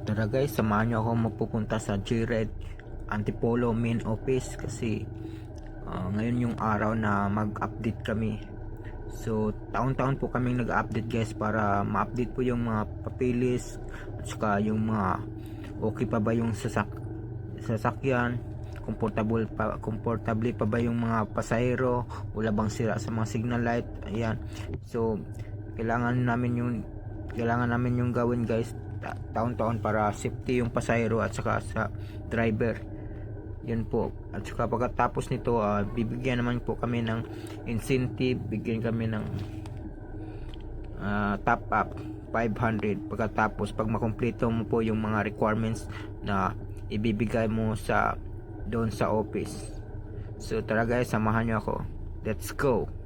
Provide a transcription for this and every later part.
Tara guys, samahan nyo ako mapupunta sa G-Red Antipolo main office kasi ah, ngayon yung araw na mag-update kami. So, taon-taon po kaming nag-update guys para ma-update po yung mga papilis at saka yung mga okay pa ba yung sasak sasakyan? Comfortable pa comfortable pa ba yung mga pasahero? Wala bang sira sa mga signal light? Ayan. So kailangan namin yung kailangan namin yung gawin guys. Ta- taon-taon para safety yung pasahero at saka sa driver. Yan po. At saka pagkatapos nito ah, bibigyan naman po kami ng incentive. Bigyan kami ng ah, top up 500 pagkatapos pag makumpleto mo po yung mga requirements na ibibigay mo sa doon sa office. So tara guys samahan nyo ako. Let's go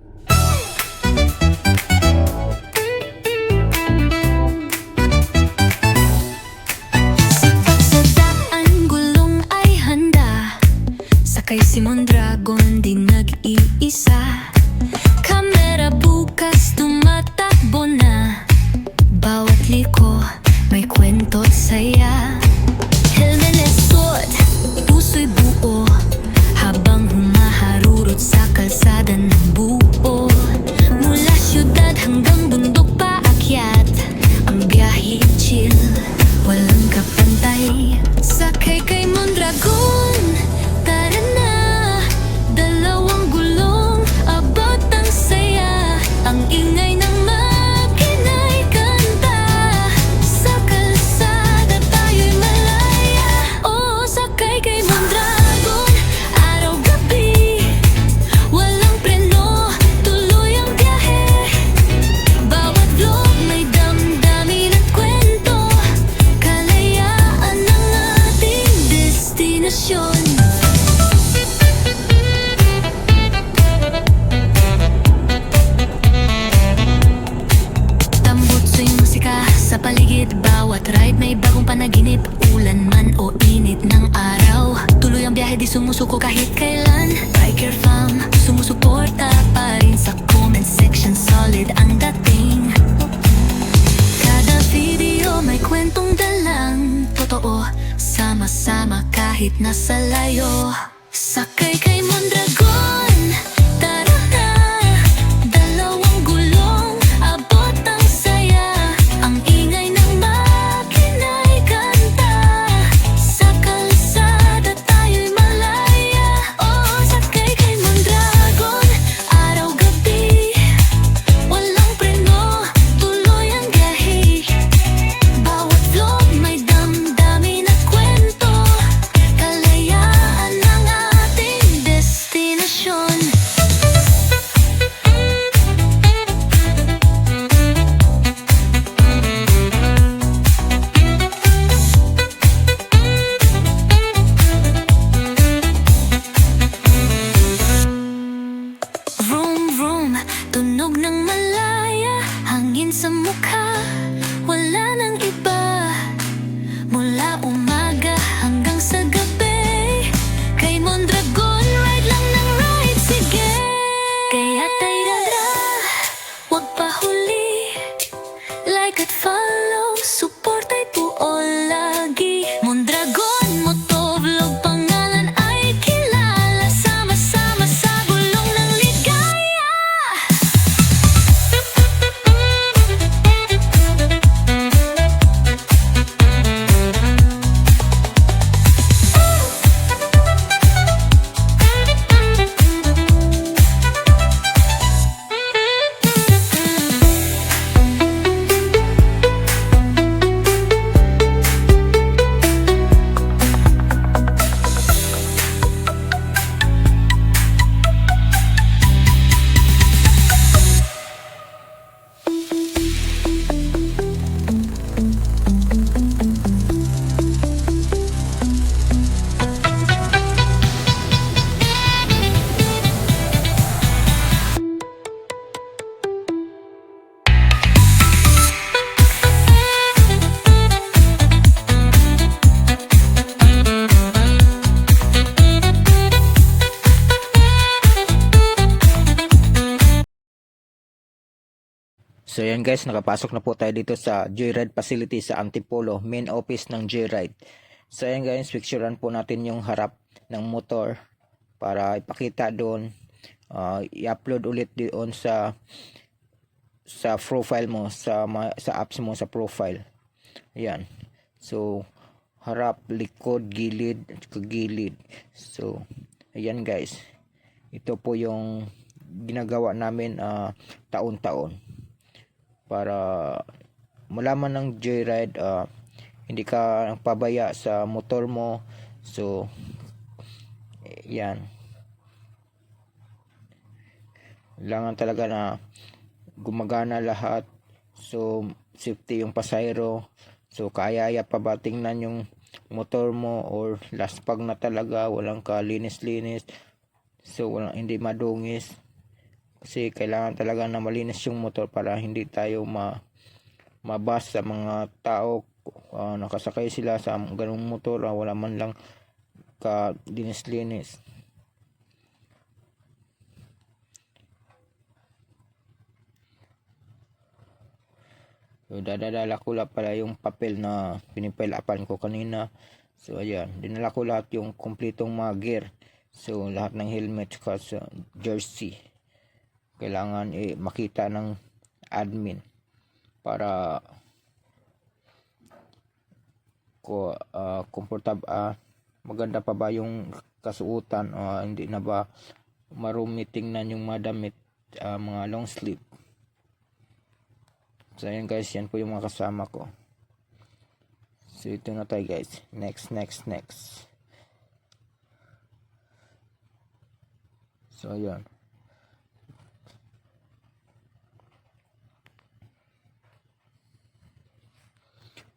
Boo. Biyahe di sumusuko kahit kailan. Biker fam, sumusuporta pa rin sa comment section. Solid ang dating. Kada video may kwentong dalang. Totoo, sama-sama kahit nasa layo. Sakay kay Mondragon could follow. So So yan guys, nakapasok na po tayo dito sa Joyride facility sa Antipolo, main office ng Joyride. So yan guys, picturean po natin yung harap ng motor para ipakita doon. ah, i-upload ulit doon sa sa profile mo, sa sa apps mo sa profile. Yan. So harap, likod, gilid, at gilid. So ayan guys. Ito po yung ginagawa namin ah, taon-taon para malaman ng joyride ah, hindi ka pabaya sa motor mo. So yan. Kailangan talaga na gumagana lahat. So safety yung pasayro so kaya pa ba tingnan yung motor mo or last pag na talaga walang kalinis-linis. So walang hindi madungis kasi kailangan talaga na malinis yung motor para hindi tayo ma mabas sa mga tao ah, nakasakay sila sa ganung motor ah, wala man lang ka linis-linis So, dadadala ko lang pala yung papel na pinipilapan ko kanina. So, ayan. Dinala ko lahat yung kumpletong mga gear. So, lahat ng helmet ka sa jersey. Kailangan eh, makita ng admin para ko ah, comfortable ah, maganda pa ba yung kasuotan o hindi na ba marumi tingnan yung mga damit ah, mga long sleeve So ayan guys, yan po yung mga kasama ko. So ito na tayo guys. Next, next, next. So ayan.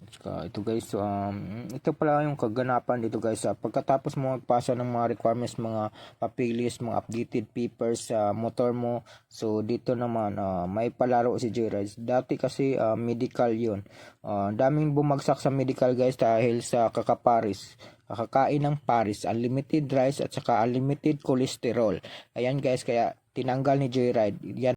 At saka ito guys, um, ito pala yung kaganapan dito guys. ah, pagkatapos mo magpasa ng mga requirements, mga papilis, mga updated papers sa motor mo. So dito naman, ah, may palaro si Joyride. Dati kasi ah, medical yun. Ah, daming bumagsak sa medical guys dahil sa kakaparis. Kakakain ng paris, unlimited rice at saka unlimited cholesterol. Ayan guys, kaya tinanggal ni Joyride. Yan